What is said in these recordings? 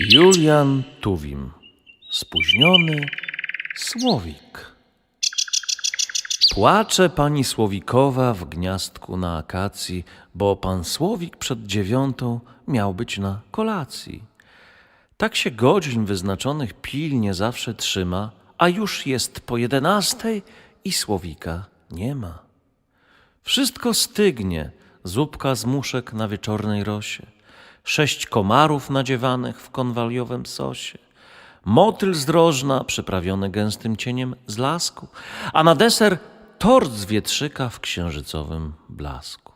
Julian Tuwim. Spóźniony Słowik. Płacze pani Słowikowa w gniazdku na akacji, bo pan Słowik przed dziewiątą miał być na kolacji. Tak się godzin wyznaczonych pilnie zawsze trzyma, a już jest po jedenastej i Słowika nie ma. Wszystko stygnie, zupka z muszek na wieczornej rosie, sześć komarów nadziewanych w konwaliowym sosie, motyl z drożna przyprawiony gęstym cieniem z lasku, a na deser tort z wietrzyka w księżycowym blasku.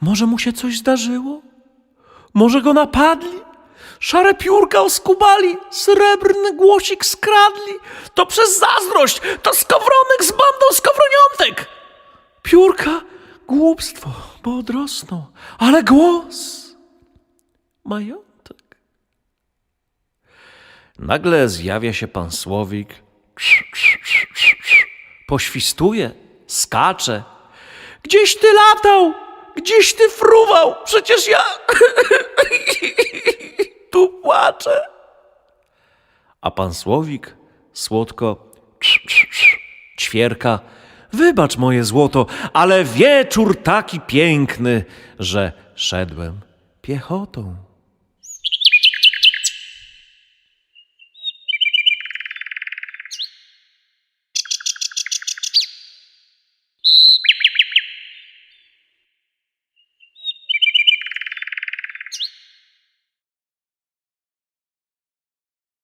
Może mu się coś zdarzyło? Może go napadli? Szare piórka oskubali, srebrny głosik skradli. To przez zazdrość, to skowronek z bandą skowroniątek. Piórka, głupstwo, bo odrosną, ale głos, majątek. Nagle zjawia się pan Słowik, poświstuje, skacze. Gdzieś ty latał, gdzieś ty fruwał, przecież ja tu płaczę. A pan Słowik słodko ćwierka. Wybacz moje złoto, ale wieczór taki piękny, że szedłem piechotą.